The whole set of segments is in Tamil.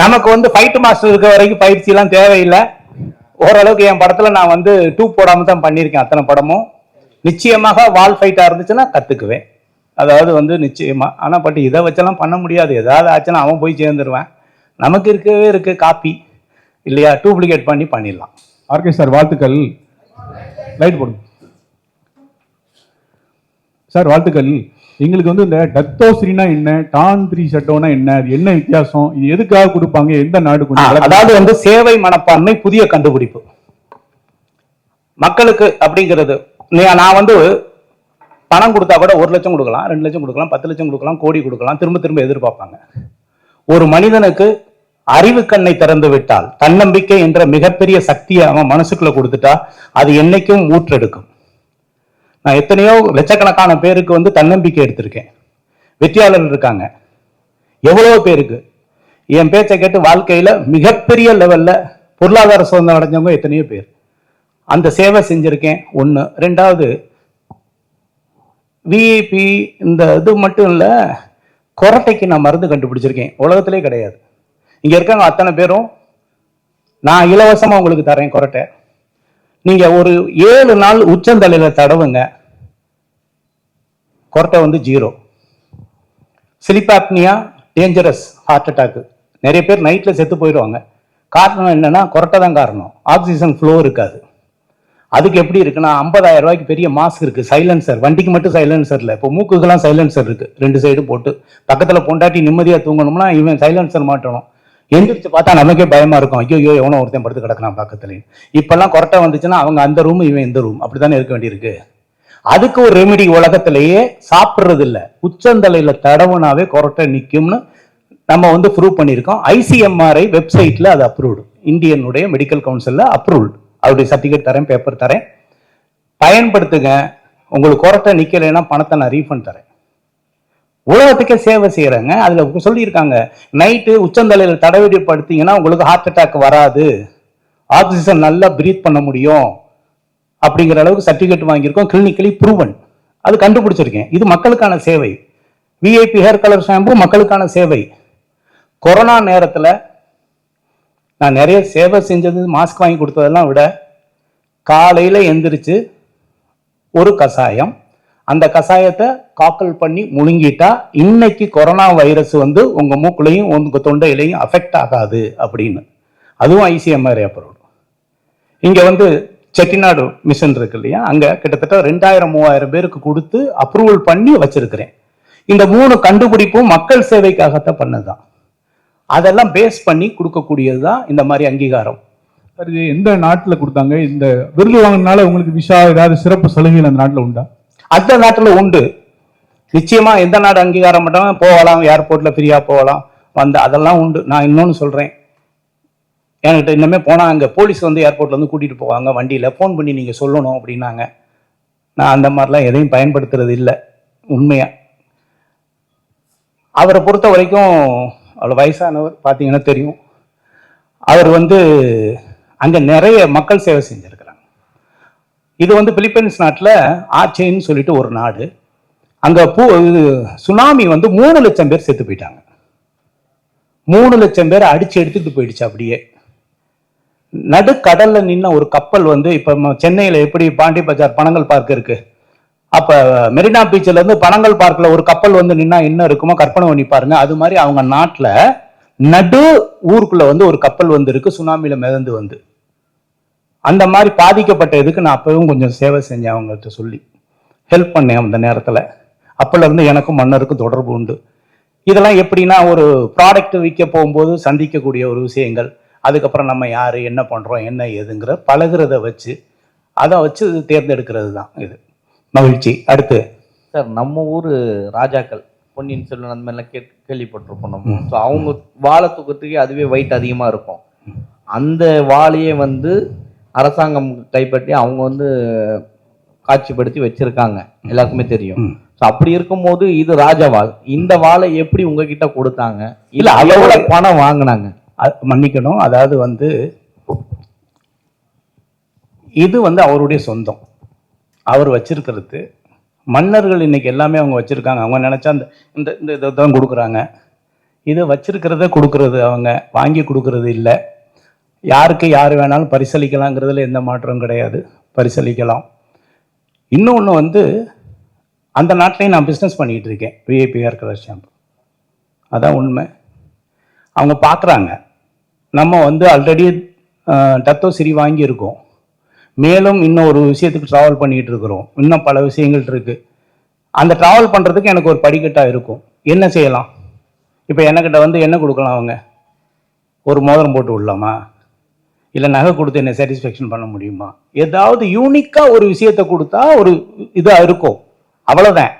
நமக்கு வந்து ஃபைட் மாஸ்டர் இருக்க வரைக்கும் பயிற்சி எல்லாம் தேவையில்லை. ஓரளவுக்கு என் படத்துல நான் வந்து டூ போடாம தான் பண்ணியிருக்கேன் அத்தனை படமும். நிச்சயமாக வால் ஃபைட்டா இருந்துச்சுன்னா கத்துக்குவேன். அதாவது வந்து நிச்சயமா. ஆனா பட் இதை வச்செல்லாம் பண்ண முடியாது. ஏதாவது ஆச்சுன்னா அவன் போய் சேர்ந்துருவேன். நமக்கு இருக்கவே இருக்கு காப்பி இல்லையா? டூப்ளிகேட் பண்ணி பண்ணிடலாம். ஆர்கே சார் வாழ்த்துக்கள். லைட் போடுங்க சார் வாழ்த்துக்கள். எங்களுக்கு வந்து இந்த டத்தோஸ்ரீனா என்ன டான் த்ரீ ஷட்டோனா என்ன அது என்ன வித்தியாசம் இது எதுக்காக கொடுப்பாங்க எந்த நாடு அதாவது வந்து சேவை மனப்பான்மை புதிய கண்டுபிடிப்பு. மக்களுக்கு அப்படிங்கிறது நான் வந்து பணம் கொடுத்தா கூட ஒரு லட்சம் கொடுக்கலாம் ரெண்டு லட்சம் கொடுக்கலாம் பத்து லட்சம் கொடுக்கலாம் கோடி கொடுக்கலாம் திரும்ப திரும்ப எதிர்பார்ப்பாங்க. ஒரு மனிதனுக்கு அறிவு கண்ணை திறந்து விட்டால் தன்னம்பிக்கை என்ற மிகப்பெரிய சக்தியை அவன் மனசுக்குள்ள கொடுத்துட்டா அது என்னைக்கும் ஊற்றெடுக்கும். நான் எத்தனையோ லட்சக்கணக்கான பேருக்கு வந்து தன்னம்பிக்கை எடுத்திருக்கேன். வெற்றியாளர்கள் இருக்காங்க. எவ்வளோ பேருக்கு. என் பேச்சை கேட்டு வாழ்க்கையில் மிகப்பெரிய லெவலில் பொருளாதார சுதந்திரம் அடைஞ்சவங்க எத்தனையோ பேர். அந்த சேவை செஞ்சுருக்கேன். ஒன்று ரெண்டாவது விஐபி இந்த இது மட்டும் இல்லை கொரட்டைக்கு நான் மருந்து கண்டுபிடிச்சிருக்கேன். உலகத்திலே கிடையாது. இங்கே இருக்காங்க அத்தனை பேரும் நான் இலவசமாக உங்களுக்கு தரேன் கொரட்டை. நீங்க ஒரு ஏழு நாள் உச்சந்தலையில தடவுங்க கொரட்டை வந்து ஜீரோ சிலிபாப்னியா டேஞ்சரஸ் ஹார்ட் அட்டாக் நிறைய பேர் நைட்ல செத்து போயிடுவாங்க. காரணம் என்னன்னா கொரட்டை தான் காரணம். ஆக்சிஜன் ஃப்ளோ இருக்காது. அதுக்கு எப்படி இருக்குன்னா 50000 ரூபாய்க்கு பெரிய மாஸ்க் இருக்கு சைலன்சர் வண்டிக்கு மட்டும் சைலன்சர் இல்லை. இப்போ மூக்குக்கெல்லாம் சைலன்சர் இருக்கு. ரெண்டு சைடு போட்டு. பக்கத்தில் பொண்டாட்டி நிம்மதியாக தூங்கணும்னா இவன் சைலன்சர் மாட்டணும். எந்திரிச்சு பார்த்தா நமக்கே பயமா இருக்கும். ஐயோ ஐயோ எவனோ ஒருத்தன் படுத்து கிடக்கலாம் பக்கத்துல. இப்பெல்லாம் கொரட்டை வந்துச்சுன்னா அவங்க அந்த ரூம் இவன் இந்த ரூம் அப்படித்தானே இருக்க வேண்டியிருக்கு. அதுக்கு ஒரு ரெமிடி உலகத்திலேயே சாப்பிட்றது இல்லை உச்சந்தலையில தடவுனாவே கொரட்டை நிற்கும்னு நம்ம வந்து ப்ரூவ் பண்ணியிருக்கோம். ஐசிஎம்ஆர்ஐ வெப்சைட்ல அது அப்ரூவ்டு இந்தியனுடைய மெடிக்கல் கவுன்சிலில் அப்ரூவ்டு அவருடைய சர்டிஃபிகேட் தரேன் பேப்பர் தரேன். பயன்படுத்துங்க. உங்களுக்கு கொரட்டை நிற்கலைன்னா பணத்தை நான் ரீஃபண்ட் தரேன். உலகத்துக்கே சேவை செய்யறேங்க. அதுல சொல்லியிருக்காங்க. நைட்டு உச்சந்தலையில தடவிடி படுத்தீங்கன்னா உங்களுக்கு ஹார்ட் அட்டாக் வராது. ஆக்சிஜன் நல்லா பிரீத் பண்ண முடியும். அப்படிங்கிற அளவுக்கு சர்டிஃபிகேட் வாங்கியிருக்கோம். கிளினிக்கலி ப்ரூவன் அது கண்டுபிடிச்சிருக்கேன். இது மக்களுக்கான சேவை. விஐபி ஹேர் கலர் ஷாம்பு மக்களுக்கான சேவை. கொரோனா நேரத்தில் நான் நிறைய சேவை செஞ்சது மாஸ்க் வாங்கி கொடுத்ததெல்லாம் விட காலையில் எந்திரிச்சு ஒரு கஷாயம் அந்த கசாயத்தை காக்கல் பண்ணி முழுங்கிட்டா இன்னைக்கு கொரோனா வைரஸ் வந்து உங்க மூக்குலையும் உங்க தொண்டையிலையும் அஃபெக்ட் ஆகாது அப்படின்னு. அதுவும் ஐசிஎம்ஆர் அப்ரூவ் இங்க வந்து செட்டிநாடு மிஷன் இருக்கு இல்லையா? அங்க கிட்டத்தட்ட ரெண்டாயிரம் மூவாயிரம் பேருக்கு கொடுத்து அப்ரூவல் பண்ணி வச்சிருக்கிறேன். இந்த மூணு கண்டுபிடிப்பும் மக்கள் சேவைக்காகத்தான் பண்ணதுதான். அதெல்லாம் பேஸ் பண்ணி கொடுக்கக்கூடியது தான் இந்த மாதிரி அங்கீகாரம். சார் இது எந்த நாட்டில் கொடுத்தாங்க? இந்த விருது வாங்கினால உங்களுக்கு விஷா ஏதாவது சிறப்பு சலுகைகள் அந்த நாட்டில் உண்டா? அந்த நாட்டில் உண்டு. நிச்சயமா எந்த நாடு அங்கீகாரம் பண்ணாமல் போகலாம் ஏர்போர்ட்ல ஃப்ரீயா போகலாம். வந்து அதெல்லாம் உண்டு. நான் இன்னொன்று சொல்றேன். என்கிட்ட இன்னமே போனால் அங்கே போலீஸ் வந்து ஏர்போர்ட்ல வந்து கூட்டிகிட்டு போவாங்க. வண்டியில் ஃபோன் பண்ணி நீங்கள் சொல்லணும் அப்படின்னாங்க. நான் அந்த மாதிரிலாம் எதையும் பயன்படுத்துறது இல்லை. உண்மையாக அவரை பொறுத்த வரைக்கும் அவ்வளோ வயசானவர் பார்த்தீங்கன்னா தெரியும். அவர் வந்து அங்கே நிறைய மக்கள் சேவை செஞ்சிருக்கார். இது வந்து பிலிப்பைன்ஸ் நாட்டில் ஆச்சேன்னு சொல்லிட்டு ஒரு நாடு. அங்கே பூ இது சுனாமி வந்து மூணு லட்சம் பேர் செத்து போயிட்டாங்க. மூணு லட்சம் பேர் அடிச்சு எடுத்துட்டு போயிடுச்சு அப்படியே. நடுக்கடல்ல நின்ன ஒரு கப்பல் வந்து இப்போ சென்னையில் எப்படி பாண்டி பஜார் பனங்கல் பார்க் இருக்கு? அப்ப மெரினா பீச்ல இருந்து பனங்கல் பார்க்கில் ஒரு கப்பல் வந்து நின்னா என்ன இருக்குமோ கற்பனை பண்ணி பாருங்க. அது மாதிரி அவங்க நாட்டில் நடு ஊருக்குள்ள வந்து ஒரு கப்பல் வந்து இருக்கு. சுனாமில மிதந்து வந்து. அந்த மாதிரி பாதிக்கப்பட்ட இதுக்கு நான் அப்பவும் கொஞ்சம் சேவை செஞ்சேன் அவங்கள்ட்ட சொல்லி. ஹெல்ப் பண்ணேன் அந்த நேரத்துல. அப்பல இருந்து எனக்கும் மன்னருக்கும் தொடர்பு உண்டு. இதெல்லாம் எப்படின்னா ஒரு ப்ராடக்ட் விற்க போகும்போது சந்திக்கக்கூடிய ஒரு விஷயங்கள் அதுக்கப்புறம் நம்ம யாரு என்ன பண்றோம் என்ன ஏதுங்கிற பழகுறத வச்சு அதை வச்சு தேர்ந்தெடுக்கிறது தான் இது. மகிழ்ச்சி. அடுத்து. சார் நம்ம ஊர் ராஜாக்கள் பொன்னியின் செல்வன் அந்த மாதிரிலாம் கே கேள்விப்பட்டிருப்போம் நம்ம. ஸோ அவங்க வாழை தூக்கத்துக்கே அதுவே வெயிட் அதிகமாக இருக்கும். அந்த வாளையே வந்து அரசாங்கம் கைப்பற்றி அவங்க வந்து காட்சிப்படுத்தி வச்சிருக்காங்க. எல்லாருக்குமே தெரியும். ஸோ அப்படி இருக்கும்போது இது ராஜவாள் இந்த வாளை எப்படி உங்ககிட்ட கொடுத்தாங்க? இல்ல, அதோட- பணம் வாங்கினாங்க? மன்னிக்கணும். அதாவது வந்து இது வந்து அவருடைய சொந்தம். அவர் வச்சிருக்கிறது. மன்னர்கள் இன்னைக்கு எல்லாமே அவங்க வச்சிருக்காங்க. அவங்க நினைச்சா அந்த இந்த இந்த இதை தான் கொடுக்குறாங்க. இது வச்சிருக்கிறத கொடுக்கறது அவங்க. வாங்கி கொடுக்கறது இல்லை. யாருக்கு யார் வேணாலும் பரிசளிக்கலாங்கிறதுல எந்த மாற்றமும் கிடையாது. பரிசளிக்கலாம். இன்னொன்று வந்து அந்த நாட்டிலையும் நான் பிஸ்னஸ் பண்ணிகிட்டு இருக்கேன். விஐபிஆர் கலர் ஷாம்பு அதான் உண்மை. அவங்க பார்க்குறாங்க நம்ம வந்து ஆல்ரெடி டத்தோ சிரி வாங்கியிருக்கோம். மேலும் இன்னும் ஒரு விஷயத்துக்கு ட்ராவல் பண்ணிகிட்டு இருக்கிறோம். இன்னும் பல விஷயங்கள் இருக்குது அந்த ட்ராவல் பண்ணுறதுக்கு எனக்கு ஒரு படிக்கட்டாக இருக்கும். என்ன செய்யலாம்? இப்போ என்கிட்ட வந்து என்ன கொடுக்கலாம் அவங்க? ஒரு மோதிரம் போட்டு விடலாமா? இல்லை நகை கொடுத்து என்ன சாட்டிஸ்ஃபேக்ஷன் பண்ண முடியுமா? ஏதாவது யூனிக்காக ஒரு விஷயத்தை கொடுத்தா ஒரு இதாக இருக்கும் அவ்வளோதான்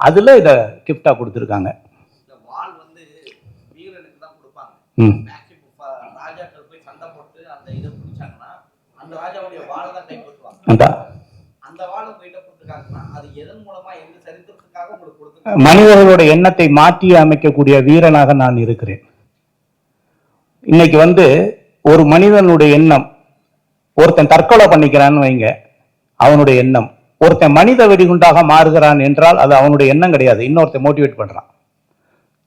அதில் இதை கிஃப்டாக கொடுத்துருக்காங்க. ம். மனிதர்களோட எண்ணத்தை மாற்றி அமைக்கக்கூடிய வீரனாக நான் இருக்கிறேன். இன்னைக்கு வந்து ஒரு மனிதனுடைய எண்ணம் ஒருத்தன் தற்கொலை பண்ணிக்கிறான்னு வைங்க அவனுடைய எண்ணம். ஒருத்தன் மனித வெடிகுண்டாக மாறுகிறான் என்றால் அது அவனுடைய எண்ணம் கிடையாது. இன்னொருத்தன் மோட்டிவேட் பண்றான்.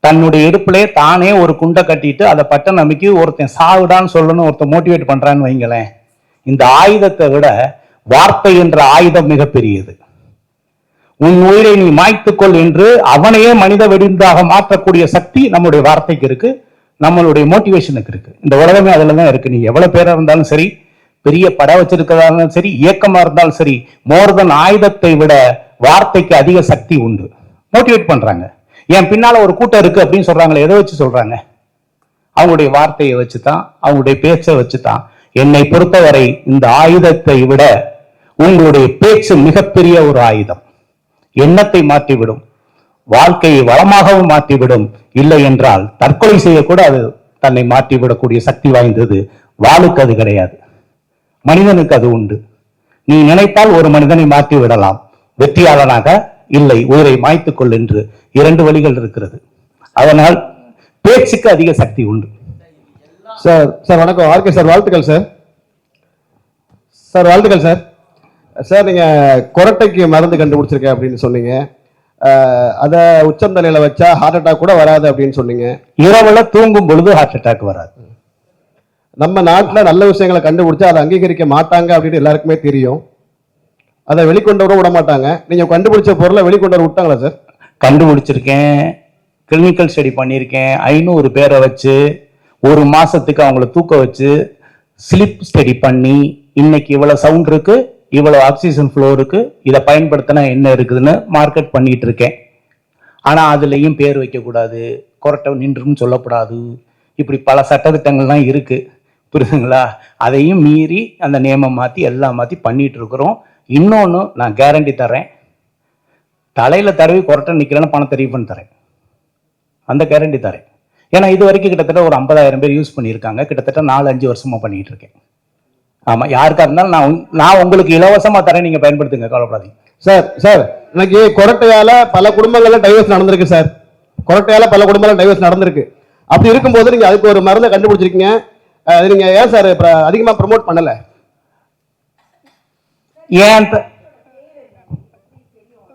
தன்னுடைய இடுப்பிலே தானே ஒரு குண்டை கட்டிட்டு அதை பட்ட நம்பிக்கை ஒருத்தன் சாவுடான்னு சொல்லணும் ஒருத்தன் மோட்டிவேட் பண்றான்னு வைங்களேன். இந்த ஆயுதத்தை விட வார்த்தை என்ற ஆயுதம் மிகப்பெரியது உன் உயிரை நீ மாய்த்துக்கொள் என்று அவனையே மனித வெடிந்தாக மாற்றக்கூடிய சக்தி நம்முடைய வார்த்தைக்கு இருக்கு. நம்மளுடைய மோட்டிவேஷனுக்கு இருக்கு. இந்த உலகமே அதுல தான் இருக்கு. நீ எவ்வளவு பேரா இருந்தாலும் சரி பெரிய படம் வச்சிருக்கிறதா இருந்தாலும் சரி இயக்கமா இருந்தாலும் சரி மோர் தன் ஆயுதத்தை விட வார்த்தைக்கு அதிக சக்தி உண்டு. மோட்டிவேட் பண்றாங்க. என் பின்னால ஒரு கூட்டம் இருக்கு அப்படின்னு சொல்றாங்களே எதை வச்சு சொல்றாங்க? அவங்களுடைய வார்த்தையை வச்சு தான் அவங்களுடைய பேச்சை வச்சு தான் என்னை பொறுத்தவரை இந்த ஆயுதத்தை விட உங்களுடைய பேச்சு மிகப்பெரிய ஒரு ஆயுதம். எண்ணத்தை மாற்றிவிடும். வாழ்க்கையை வளமாகவும் மாற்றிவிடும். இல்லை என்றால் தற்கொலை செய்யக்கூட அது தன்னை மாற்றிவிடக்கூடிய சக்தி வாய்ந்தது. வாளுக்கு அது கிடையாது. மனிதனுக்கு அது உண்டு. நீ நினைத்தால் ஒரு மனிதனை மாற்றி விடலாம் வெற்றியாளனாக இல்லை உயிரை மாய்த்துக் கொள் என்று இரண்டு வழிகள் இருக்கிறது. அதனால் பேச்சுக்கு அதிக சக்தி உண்டு. சார் சார் வணக்கம். ஆர்கே சார் வாழ்த்துக்கள் சார். சார் வாழ்த்துக்கள் சார். சார் நீங்க கொரட்டைக்கு மருந்து கண்டுபிடிச்சிருக்கேன் அப்படின்னு சொன்னீங்க. அத உச்சந்தலையில வச்சா ஹார்ட் அட்டாக் கூட வராது அப்படின்னு சொன்னீங்க. இரவுல தூங்கும் பொழுது ஹார்ட் அட்டாக் வராது. நம்ம நாட்டுல நல்ல விஷயங்களை கண்டுபிடிச்சா அதை அங்கீகரிக்க மாட்டாங்க அப்படின்னு எல்லாருக்குமே தெரியும். அதை வெளிக்கொண்டு வர விட மாட்டாங்க. நீங்க கண்டுபிடிச்ச பொருளை வெளிக்கொண்டு வர விட்டாங்களா சார்? கண்டுபிடிச்சிருக்கேன். கிளினிக்கல் ஸ்டடி பண்ணியிருக்கேன். ஐநூறு பேரை வச்சு ஒரு மாசத்துக்கு அவங்கள தூக்க வச்சு ஸ்லிப் ஸ்டடி பண்ணி இன்னைக்கு இவ்வளவு சவுண்ட் இருக்கு. இவ்வளவு ஆக்சிஜன் ஃப்ளோ இருக்கு. இதை பயன்படுத்தினா என்ன இருக்குதுன்னு மார்க்கெட் பண்ணிட்டு இருக்கேன் ஆனா அதுலயும் பேர் வைக்கக்கூடாது. கொரட்டை நின்றுன்னு சொல்லக்கூடாது. இப்படி பல சட்டத்திட்டங்கள்லாம் இருக்கு. புரியுதுங்களா? அதையும் மீறி அந்த நியமம் மாத்தி எல்லாம் மாத்தி பண்ணிட்டு இருக்கிறோம் இன்னொன்னு நான் கேரண்டி தரேன் தலையில தடவி கொரட்டை நிற்கிறேன்னு பணத்தை ரீஃபண்ட் தரேன் அந்த கேரண்டி தரேன் ஏன்னா இது வரைக்கும் கிட்டத்தட்ட ஒரு ஐம்பதாயிரம் பேர் யூஸ் பண்ணியிருக்காங்க. கிட்டத்தட்ட நாலு அஞ்சு வருஷமா பண்ணிட்டு இருக்கேன் ஆமா யாருக்கா இருந்தாலும் நான் நான் உங்களுக்கு இலவசமா தரேன் நீங்க பயன்படுத்துங்க கவலைப்படாதீங்க. சார் சார் இன்னைக்கு கொரட்டையால பல குடும்பங்கள்ல டைவர்ஸ் நடந்திருக்கு சார். கொரட்டையால பல குடும்பங்கள்ல டைவர்ஸ் நடந்திருக்கு. அப்படி இருக்கும்போது நீங்க அதுக்கு ஒரு மருந்தை கண்டுபிடிச்சிருக்கீங்க. அஹ் அது நீங்க ஏன் சார் இப்ப அதிகமா ப்ரோமோட் பண்ணல? ஏன்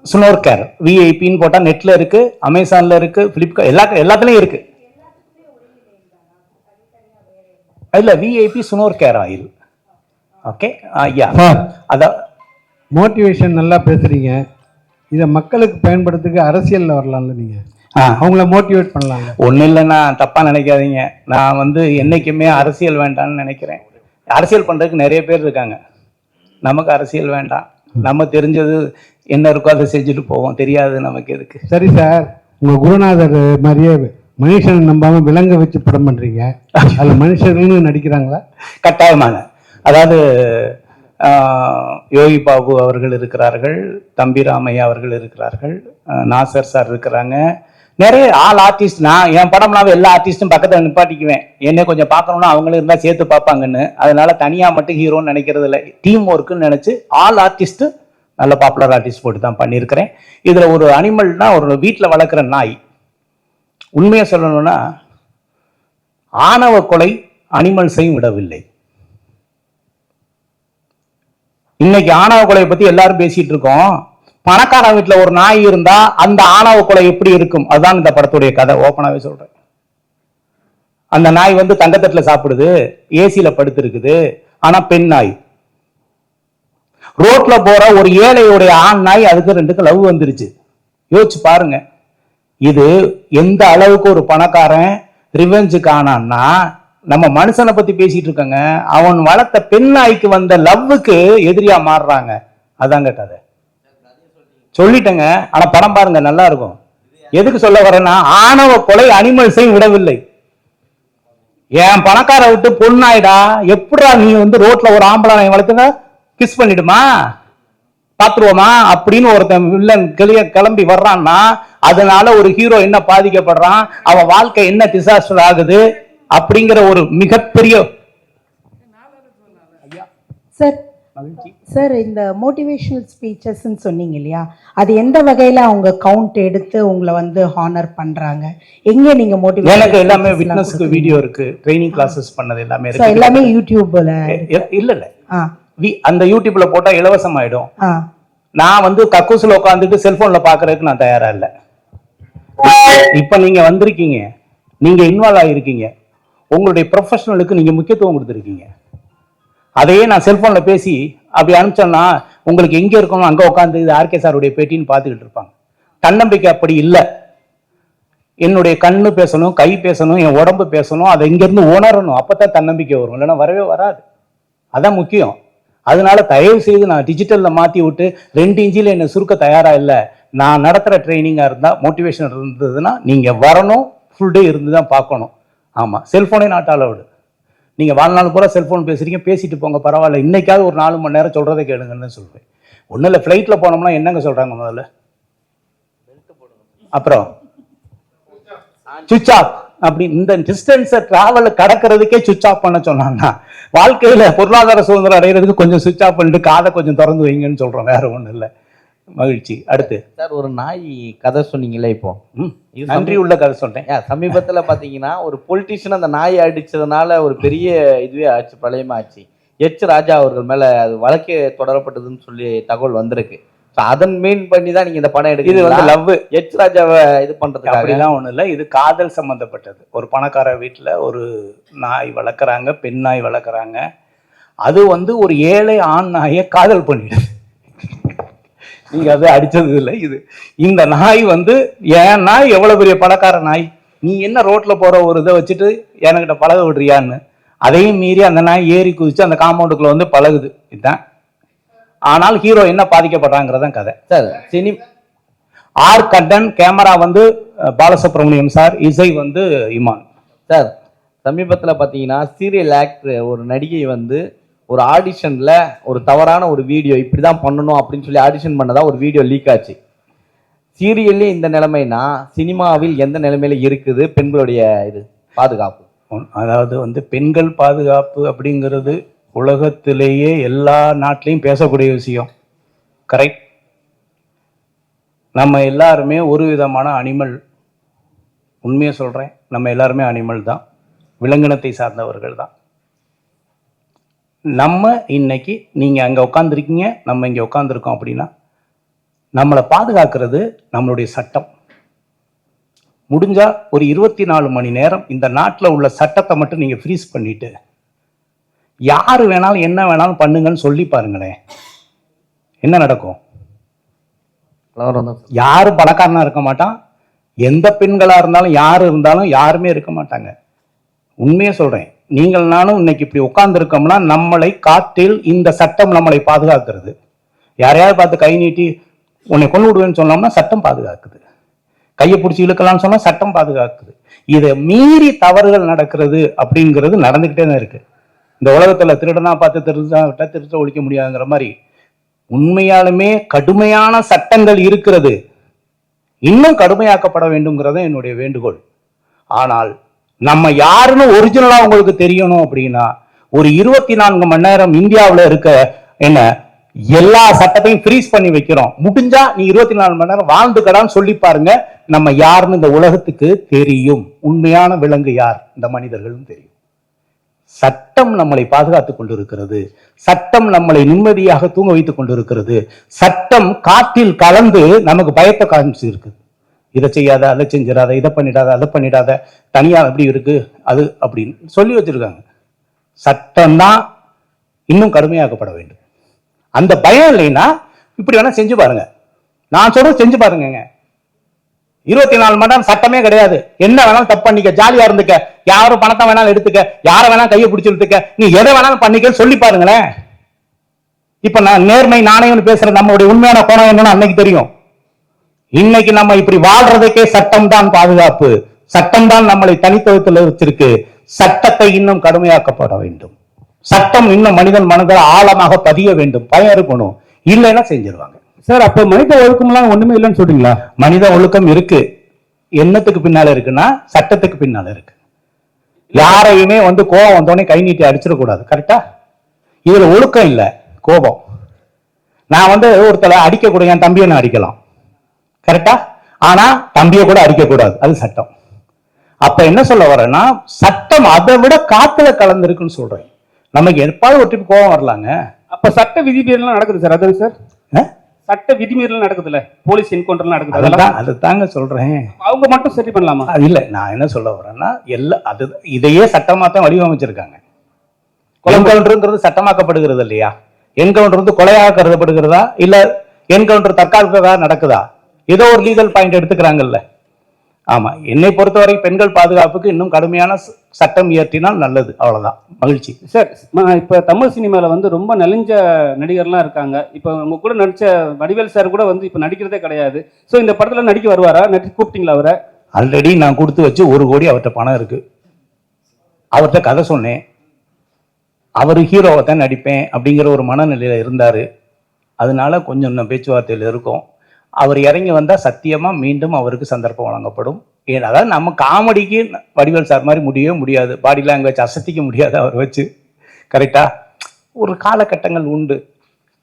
ஸ்னோர் கேர் விஐபின்னு போட்டா நெட்ல இருக்கு அமேசான்ல இருக்கு பிளிப்கார்ட் எல்லா எல்லாத்துலயும் இருக்கு. இல்ல VIP snore care oil. Okay ஐயா சார். அதான் மோட்டிவேஷன் நல்லா பேசுறீங்க. இதை மக்களுக்கு பயன்படுத்துக்கு அரசியல்ல வரலாம்ல நீங்க. ஆ. அவங்கள மோட்டிவேட் பண்ணலாம்ல. ஒன்றும் இல்லைண்ணா தப்பாக நினைக்காதீங்க. நான் வந்து என்றைக்குமே அரசியல் வேண்டாம்னு நினைக்கிறேன். அரசியல் பண்ணுறதுக்கு நிறைய பேர் இருக்காங்க. நமக்கு அரசியல் வேண்டாம். நம்ம தெரிஞ்சது என்ன இருக்கோ அதை செஞ்சுட்டு போவோம். தெரியாது நமக்கு எதுக்கு. சரி சார். உங்க குருநாதர் மாதிரியே மனுஷனை நம்பாம விலங்க வச்சு படம் பண்றீங்க. அதுல மனுஷர்கள்னு நடிக்கிறாங்களா? கட்டாயமாக அதாவது யோகி பாபு அவர்கள் இருக்கிறார்கள் தம்பி ராமையா அவர்கள் இருக்கிறார்கள் நாசர் சார் இருக்கிறாங்க. நிறைய ஆல் ஆர்டிஸ்ட் நான் என் படம்லாம் எல்லா ஆர்டிஸ்டும் பக்கத்தில் நிப்பாட்டிக்குவேன். என்னை கொஞ்சம் பார்க்கணும்னா அவங்களும் இருந்தால் சேர்த்து பார்ப்பாங்கன்னு. அதனால தனியாக மட்டும் ஹீரோன்னு நினைக்கிறது இல்லை. டீம் ஒர்க்குன்னு நினச்சி ஆல் ஆர்டிஸ்ட்டு நல்ல பாப்புலர் ஆர்டிஸ்ட் போட்டு தான் பண்ணியிருக்கிறேன். இதில் ஒரு அனிமல்னா ஒரு வீட்டில் வளர்க்குற நாய். உண்மையை சொல்லணும்னா ஆணவ கொலை அனிமல்ஸையும் விடவில்லை. இன்னைக்கு ஆணவ கொலையை பத்தி எல்லாரும் பேசிட்டு இருக்கோம். பணக்காரன் வீட்டுல ஒரு நாய் இருந்தா அந்த ஆணவ கொலை எப்படி இருக்கும்? அதுதான் இந்த படத்துடைய கதை. ஓப்பனாவே சொல்றேன். அந்த நாய் வந்து தங்கத்தட்டுல சாப்பிடுது. ஏசியில படுத்திருக்குது. ஆனா பெண் நாய். ரோட்ல போற ஒரு ஏழையுடைய ஆண் நாய் அதுக்கு ரெண்டுக்கு லவ் வந்துருச்சு. யோசிச்சு பாருங்க. இது எந்த அளவுக்கு ஒரு பணக்காரன் ரிவெஞ்சுக்கு ஆனான்னா நம்ம மனுஷனை பத்தி பேசிட்டு இருக்கோங்க. அவன் வளர்த்த பெண் நாய்க்கு வந்த லவ்வுக்கு எதிரியா மாறுறாங்க. அதாங்க கதை சொல்லிட்டேங்க. ஆனா படம் பாருங்க நல்லா இருக்கும். எதுக்கு சொல்ல வரேன்னா ஆணவ கொலை அனிமல்ஸையும் விடவில்லை. என் பணக்கார விட்டு பொண்ணாயிடா எப்படா நீ வந்து ரோட்ல ஒரு ஆம்பளை நாய் வளர்த்துங்க கிஸ் பண்ணிடுமா? பாத்துருவோமா அப்படின்னு ஒருத்தன் வில்லன் கிளிய கிளம்பி வர்றான்னா அதனால ஒரு ஹீரோ என்ன பாதிக்கப்படுறான்? அவன் வாழ்க்கை என்ன டிசாஸ்டர் ஆகுது? அப்படிங்கிற ஒரு மிகப்பெரிய சார் சார் இந்த மோட்டிவேஷனல் ஸ்பீச்சஸ்ன்னு சொன்னீங்க இல்லையா? அது எந்த வகையில அவங்க கவுண்ட் எடுத்து உங்களை வந்து ஹானர் பண்றாங்க? எங்க நீங்க மோட்டிவேஷன் எனக்கு எல்லாமே விட்னஸ்க்கு வீடியோ இருக்கு. ட்ரைனிங் கிளாஸஸ் பண்ணது எல்லாமே இருக்கு. எல்லாமே யூடியூப்ல எ- இல்ல இல்ல. அந்த யூடியூப்ல போட்டா இலவசம் ஆயிடும் ஆ. நான் வந்து கக்கூஸ்ல உட்காந்துட்டு செல்போன்ல பாக்குறதுக்கு நான் தயாரா இல்ல. இப்ப நீங்க வந்திருக்கீங்க. நீங்க இன்வால்வ் ஆகிருக்கீங்க உங்களுடைய ப்ரொஃபஷனலுக்கு நீங்கள் முக்கியத்துவம் கொடுத்துருக்கீங்க. அதையே நான் செல்ஃபோனில் பேசி அப்படி அனுப்பிச்சோன்னா உங்களுக்கு எங்கே இருக்கணும் அங்கே உட்காந்து இது ஆர்கே சாருடைய பேட்டின்னு பார்த்துக்கிட்டு இருப்பாங்க. தன்னம்பிக்கை அப்படி இல்லை. என்னுடைய கண்ணு பேசணும் கை பேசணும் என் உடம்பு பேசணும் அதை இங்கேருந்து உணரணும். அப்பதான் தன்னம்பிக்கை வரும். இல்லைன்னா வரவே வராது. அதான் முக்கியம். அதனால தயவு செய்து நான் டிஜிட்டலில் மாற்றி விட்டு ரெண்டு இன்ச்சில் என்னை சுருக்க தயாராக இல்லை. நான் நடத்துகிற ட்ரைனிங்காக இருந்தால் மோட்டிவேஷன் இருந்ததுன்னா நீங்கள் வரணும் ஃபுல் டே இருந்து தான் பார்க்கணும். ஆமாம் செல்ஃபோனே நாட் அலவுடு நீங்கள் வாழ்நாள் பூரா செல்ஃபோன் பேசுகிறீங்க பேசிட்டு போங்க பரவாயில்ல. இன்றைக்காவது ஒரு நாலு மணி நேரம் சொல்றதை கேளுங்கன்னு சொல்லுவேன் ஒன்றும் இல்லை ஃப்ளைட்டில் போனோம்னா என்னங்க சொல்கிறாங்க முதல்ல? அப்புறம்? Switch off. அப்படி இந்த டிஸ்டன்ஸை ட்ராவலில் கடக்கிறதுக்கே சுவிச் ஆஃப் பண்ண சொன்னாங்கன்னா வாழ்க்கையில் பொருளாதார சுதந்திரம் அடைகிறதுக்கு கொஞ்சம் சுவிச் ஆஃப் பண்ணிட்டு காதை கொஞ்சம் திறந்து வைங்கன்னு சொல்கிறோம் வேற ஒன்றும் இல்லை. மகிழ்ச்சி. அடுத்து. சார் ஒரு நாய் கதை சொன்னீங்களே இப்போ. நன்றி உள்ள கதை சொல்றேன். ஏன் சமீபத்துல பாத்தீங்கன்னா ஒரு பொலிட்டிஷியன் அந்த நாயை அடிச்சதுனால ஒரு பெரிய இதுவே ஆச்சு பிரளயமா ஆச்சு எச் ராஜா அவர்கள் மேல அது வழக்கு தொடரப்பட்டதுன்னு சொல்லி தகவல் வந்திருக்கு. So அதன் மீன் பண்ணி தான் நீங்க இந்த படம் இது வந்து லவ் எச் ராஜாவை இது பண்றதுக்காக. அப்படிலாம் ஒண்ணும் இல்லை. இது காதல் சம்பந்தப்பட்டது. ஒரு பணக்கார வீட்டுல ஒரு நாய் வளர்க்குறாங்க பெண் நாய் வளர்க்குறாங்க. அது வந்து ஒரு ஏழை ஆண் நாயை காதல் பண்ணிடுது. நீங்க அது அடிச்சது இல்லை. இது இந்த நாய் வந்து என் நாய்? எவ்வளவு பெரிய பணக்கார நாய்? நீ என்ன ரோட்ல போற ஒரு இதை வச்சுட்டு என்கிட்ட பழக விடுறியான்னு? அதையும் மீறி அந்த நாய் ஏறி குதிச்சு அந்த காம்பவுண்டுக்குள்ள வந்து பழகுது. இதுதான். ஆனால் ஹீரோ என்ன பாதிக்கப்படுறாங்கிறதான் கதை. சார் சினி ஆர் கட்டன் கேமரா வந்து பாலசுப்ரமணியம் சார் இசை வந்து இமான். சார் சமீபத்துல பாத்தீங்கன்னா சீரியல் ஆக்டர் ஒரு நடிகை வந்து ஒரு ஆடிஷனில் ஒரு தவறான ஒரு வீடியோ இப்படி தான் பண்ணணும் அப்படின்னு சொல்லி ஆடிஷன் பண்ணதா ஒரு வீடியோ லீக் ஆச்சு. சீரியல்லே இந்த நிலைமைனா சினிமாவில் எந்த நிலைமையில இருக்குது பெண்களுடைய இது பாதுகாப்பு? அதாவது வந்து பெண்கள் பாதுகாப்பு அப்படிங்கிறது உலகத்திலேயே எல்லா நாட்டிலையும் பேசக்கூடிய விஷயம். கரெக்ட் நம்ம எல்லாருமே ஒரு விதமான அனிமல் உண்மையை சொல்கிறேன் நம்ம எல்லாருமே அனிமல் தான். விலங்கினத்தை சார்ந்தவர்கள் தான். நம்ம இன்னைக்கு நீங்க அங்க உட்காந்துருக்கீங்க நம்ம இங்க உட்காந்துருக்கோம் அப்படின்னா நம்மளை பாதுகாக்கிறது நம்மளுடைய சட்டம். முடிஞ்சா ஒரு இருபத்தி நாலு மணி நேரம் இந்த நாட்டில் உள்ள சட்டத்தை மட்டும் நீங்க ஃப்ரீஸ் பண்ணிட்டு யாரு வேணாலும் என்ன வேணாலும் பண்ணுங்கன்னு சொல்லி பாருங்களேன். என்ன நடக்கும். யாரும் பணக்காரனா இருக்க மாட்டான். எந்த பெண்களா இருந்தாலும் யாரு இருந்தாலும் யாருமே இருக்க மாட்டாங்க. உண்மையை சொல்றேன். நீங்கள் நானும் இன்னைக்கு இப்படி உட்கார்ந்துருக்கோம்னா நம்மளை காற்றில் இந்த சட்டம் நம்மளை பாதுகாக்கிறது. யாரையாவது பார்த்து கை நீட்டி உன்னை கொண்டு விடுவேன்னு சொன்னோம்னா சட்டம் பாதுகாக்குது. கையை பிடிச்சி இழுக்கலாம்னு சொன்னால் சட்டம் பாதுகாக்குது. இதை மீறி தவறுகள் நடக்கிறது அப்படிங்கிறது நடந்துக்கிட்டே தான் இருக்கு. இந்த உலகத்தில் திருடனா பார்த்து திருடா விட்டால் திருட்ட ஒழிக்க முடியாதுங்கிற மாதிரி உண்மையாலுமே கடுமையான சட்டங்கள் இருக்கிறது. இன்னும் கடுமையாக்கப்பட வேண்டும்ங்கிறது என்னுடைய வேண்டுகோள். ஆனால் நம்ம யாருன்னு ஒரிஜினலா உங்களுக்கு தெரியணும் அப்படின்னா ஒரு இருபத்தி நான்கு மணி நேரம் இந்தியாவில் இருக்க என்ன எல்லா சட்டத்தையும் ஃப்ரீஸ் பண்ணி வைக்கிறோம். முடிஞ்சா நீ இருபத்தி நாலு மணி நேரம் வாழ்ந்துக்கடான்னு சொல்லி பாருங்க. நம்ம யாருன்னு இந்த உலகத்துக்கு தெரியும். உண்மையான விலங்கு யார்? இந்த மனிதர்களும் தெரியும். சட்டம் நம்மளை பாதுகாத்துக் கொண்டிருக்கிறது. சட்டம் நம்மளை நிம்மதியாக தூங்க வைத்துக் கொண்டிருக்கிறது. சட்டம் காற்றில் கலந்து நமக்கு பயத்தை காமிச்சிருக்கு. இதை செய்யாத அதை செஞ்சிடாத இதை பண்ணிடாத அதை பண்ணிடாத தனியாக எப்படி இருக்கு அது அப்படின்னு சொல்லி வச்சிருக்காங்க. சட்டம்தான் இன்னும் கடுமையாக்கப்பட வேண்டும். அந்த பயம் இல்லைன்னா இப்படி வேணா செஞ்சு பாருங்க. நான் சொல்றது செஞ்சு பாருங்க இருபத்தி நாலு மணி நேரம் சட்டமே கிடையாது. என்ன வேணாலும் தப்பு பண்ணிக்க ஜாலியா இருந்துக்க யாரும் பணத்தை வேணாலும் எடுத்துக்க யாரை வேணாலும் கையை பிடிச்சி எடுத்துக்க நீ எதை வேணாலும் பண்ணிக்க சொல்லி பாருங்களேன். இப்ப நான் நேர்மை நாணயம்னு பேசுற நம்மளுடைய உண்மையான கோணம் என்னன்னு அன்னைக்கு தெரியும். இன்னைக்கு நம்ம இப்படி வாழ்றதுக்கே சட்டம் தான் பாதுகாப்பு. சட்டம் தான் நம்மளை தனித்துவத்தில் வச்சிருக்கு சட்டத்தை இன்னும் கடுமையாக்கப்பட வேண்டும். சட்டம் இன்னும் மனிதன் மனதில் ஆழமாக பதிய வேண்டும். பயம் இருக்கணும் இல்லைன்னா செஞ்சிருவாங்க. சார் அப்ப மனித ஒழுக்கம்லாம் ஒண்ணுமே இல்லைன்னு சொல்றீங்களா? மனித ஒழுக்கம் இருக்கு. என்னத்துக்கு பின்னால இருக்குன்னா சட்டத்துக்கு பின்னால இருக்கு. யாரையுமே வந்து கோபம் வந்தோடனே கை நீட்டி அடிச்சிடக்கூடாது. கரெக்டா? இதுல ஒழுக்கம் இல்ல. கோபம். நான் வந்து ஒருத்தரை அடிக்க கூட என் தம்பியை நான் அடிக்கலாம். கரெக்டா ஆனா தம்பியை கூட அடிக்க கூடாது. அது சட்டம். அப்ப என்ன சொல்ல வரேன்னா சட்டம் அதை விட காத்துல கலந்துருக்குன்னு சொல்றேன். நமக்கு எப்பாவது ஒரு ட்ரிப் கோபம் வரலாங்க. அப்ப சட்ட விதிமீறலாம் நடக்குது சார். அதான் சார்? சட்ட விதிமீறல் நடக்குதுல்ல? போலீஸ் என்கவுண்டர்லாம் நடக்குது. அதெல்லாம் அதுதாங்க சொல்றேன். அவங்க மட்டும் சரி பண்ணலாமா? அது இல்ல. நான் என்ன சொல்ல வரேன்னா எல்லா அது இதையே சட்டமா தான் வடிவமைச்சிருக்காங்க. என்கவுண்டருங்கிறது சட்டமாக்கப்படுகிறது இல்லையா? என்கவுண்டர் வந்து கொலையாக கருதப்படுகிறதா இல்ல என்கவுண்டர் தற்காலிகமாக நடக்குதா? ஏதோ ஒரு லீகல் பாயிண்ட் எடுத்துக்கிறாங்கல்ல. ஆமா என்னை பொறுத்தவரை பெண்கள் பாதுகாப்புக்கு இன்னும் கடுமையான சட்டம் இயற்றினால் நல்லது. அவ்வளவுதான். மகிழ்ச்சி. சார் இப்ப தமிழ் சினிமால வந்து ரொம்ப நலிஞ்ச நடிகர்லாம் இருக்காங்க. இப்ப உங்க கூட நடிச்ச வடிவேல் சார் கூட வந்து இப்ப நடிக்கிறதே கிடையாது. சோ இந்த படத்துல நடிக்க வருவாரா? நடிச்சு கூப்பிட்டீங்களா அவரை? ஆல்ரெடி நான் கொடுத்து வச்சு ஒரு கோடி அவர்கிட்ட பணம் இருக்கு. அவர்கிட்ட கதை சொன்னேன். அவர் ஹீரோவை தான் நடிப்பேன் அப்படிங்கிற ஒரு மனநிலையில இருந்தாரு. அதனால கொஞ்சம் இன்னும் பேச்சுவார்த்தையில் இருக்கும். அவர் இறங்கி வந்தா சத்தியமா மீண்டும் அவருக்கு சந்தர்ப்பம் வழங்கப்படும். ஏன் அதாவது நம்ம காமெடிக்கு வடிவேல் சார் மாதிரி முடியவே முடியாது. பாடி லாங்குவேஜ் அசத்திக்க முடியாது அவர் வச்சு. கரெக்டா ஒரு காலகட்டங்கள் உண்டு.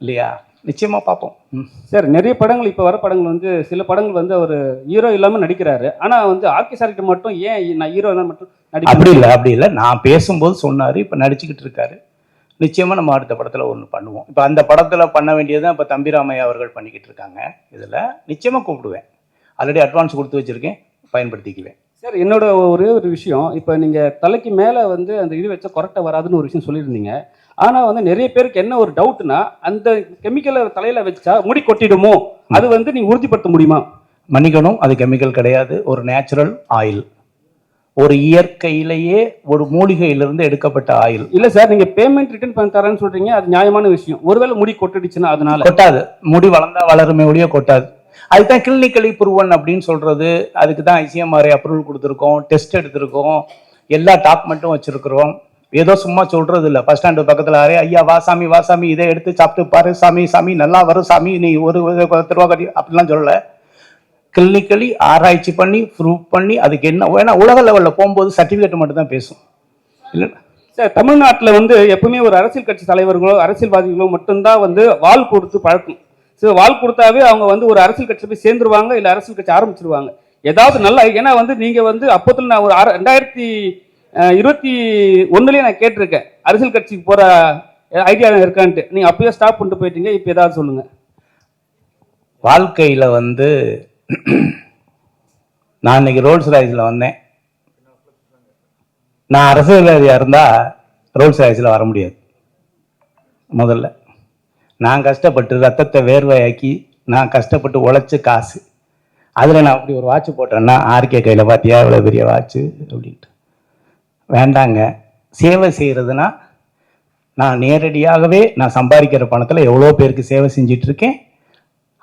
இல்லையா? நிச்சயமா பார்ப்போம். ம். சார் நிறைய படங்கள் இப்ப வர படங்கள் வந்து சில படங்கள் வந்து அவர் ஹீரோ இல்லாம நடிக்கிறாரு. ஆனா வந்து ஆர்கே சார் கிட்ட மட்டும் ஏன் நான் ஹீரோ மட்டும் அப்படி இல்லை அப்படி இல்லை. நான் பேசும்போது சொன்னாரு இப்ப நடிச்சுக்கிட்டு இருக்காரு. நிச்சயமா நம்ம அடுத்த படத்துல ஒண்ணு பண்ணுவோம். இப்ப அந்த படத்துல பண்ண வேண்டியதை இப்ப தம்பிராமையா அவர்கள் பண்ணிக்கிட்டு இருக்காங்க. இதுல நிச்சயமா கூப்பிடுவேன். ஆல்ரெடி அட்வான்ஸ் கொடுத்து வச்சிருக்கேன். பயன்படுத்திக்குவேன். சார் என்னோட ஒரே ஒரு விஷயம். இப்போ நீங்கள் தலைக்கு மேலே வந்து அந்த இது வச்சா கொரட்டை வராதுன்னு ஒரு விஷயம் சொல்லியிருந்தீங்க. ஆனால் வந்து நிறைய பேருக்கு என்ன ஒரு டவுட்னா அந்த கெமிக்கலை தலையில் வச்சா முடி கொட்டிடுமோ? அது வந்து நீங்கள் உறுதிப்படுத்த முடியுமா? மன்னிக்கணும் அது கெமிக்கல் கிடையாது. ஒரு நேச்சுரல் ஆயில் ஒரு இயற்கையிலேயே ஒரு மூலிகையிலிருந்து எடுக்கப்பட்ட ஆயில் இல்லை சார் நீங்கள் பேமெண்ட் ரிட்டர்ன் பண்ணி தரேன்னு சொல்கிறீங்க அது நியாயமான விஷயம் ஒருவேளை முடி கொட்டிடுச்சுன்னா அதனால கொட்டாது முடி வளர்ந்தா வளருமே ஒழிய கொட்டாது அதுதான் கிளினிக்கலி ப்ரூவன் அப்படின்னு சொல்றது அதுக்கு தான் ஐசிஎம்ஆர்ஐ அப்ரூவல் கொடுத்துருக்கோம் டெஸ்ட் எடுத்திருக்கோம் எல்லா டாக்குமெண்ட்டும் வச்சிருக்கிறோம் ஏதோ சும்மா சொல்றது இல்ல பஸ் ஸ்டாண்டு பக்கத்துல அரே ஐயா வா சாமி வா சாமி இதை எடுத்து சாப்பிட்டு பாரு சாமி சாமி நல்லா வரும் சாமி நீ ஒரு ஒரு பத்து ரூபா கட்டி அப்படிலாம் சொல்லல கிளினிக்கலி ஆராய்ச்சி பண்ணி ப்ரூவ் பண்ணி அதுக்கு என்ன ஏன்னா உலக லெவல்ல போகும்போது சர்டிபிகேட் மட்டும் தான் பேசும். இல்லை? சார் தமிழ்நாட்டில் வந்து எப்பவுமே ஒரு அரசியல் கட்சி தலைவர்களோ அரசியல்வாதிகளோ மட்டும்தான் வந்து வால் கொடுத்து பழக்கம். ஸோ வால் கொடுத்தாவே அவங்க வந்து ஒரு அரசியல் கட்சியில் போய் சேர்ந்துருவாங்க இல்லை அரசியல் கட்சி ஆரம்பிச்சிருவாங்க. ஏதாவது நல்லா ஏன்னா வந்து நீங்கள் வந்து அப்போத்துல நான் ஒரு ரெண்டாயிரத்தி இருபத்தி ஒன்றுலேயே நான் கேட்டிருக்கேன். அரசியல் கட்சிக்கு போகிற ஐடியா இருக்கான்ட்டு. நீங்கள் அப்பயே ஸ்டாப் பண்ணிட்டு போயிட்டீங்க இப்போ ஏதாவது சொல்லுங்கள் வாழ்க்கையில வந்து நான் இன்னைக்கு ரோல்ஸ் ராய்ஸில் வந்தேன். நான் அரசியல்வாதியாக இருந்தால் ரோல்ஸ் ராய்ஸில் வர முடியாது. முதல்ல. நான் கஷ்டப்பட்டு ரத்தத்தை வேர்வையாக்கி நான் கஷ்டப்பட்டு உழைச்ச காசு. அதில் நான் அப்படி ஒரு வாட்ச் போட்டேன்னா ஆர்கே கையில் பார்த்தியா இவ்வளோ பெரிய வாட்ச்சு அப்படின்ட்டு. வேண்டாங்க. சேவை செய்கிறதுனா நான் நேரடியாகவே நான் சம்பாதிக்கிற பணத்தில் எவ்வளோ பேருக்கு சேவை செஞ்சிட்ருக்கேன்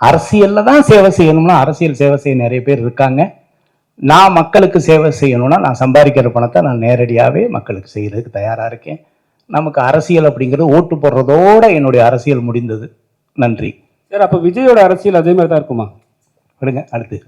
அரசியல்ல தான் சேவை செய்யணும்னா அரசியல் சேவை செய்ய நிறைய பேர் இருக்காங்க. நான் மக்களுக்கு சேவை செய்யணும்னா நான் சம்பாதிக்கிற பணத்தை நான் நேரடியாகவே மக்களுக்கு செய்யறதுக்கு தயாரா இருக்கேன். நமக்கு அரசியல் அப்படிங்கிறது ஓட்டு போடுறதோட என்னுடைய அரசியல் முடிந்தது. நன்றி. சார் அப்போ விஜயோட அரசியல் அதே மாதிரி தான் இருக்குமா? விடுங்க அடுத்து.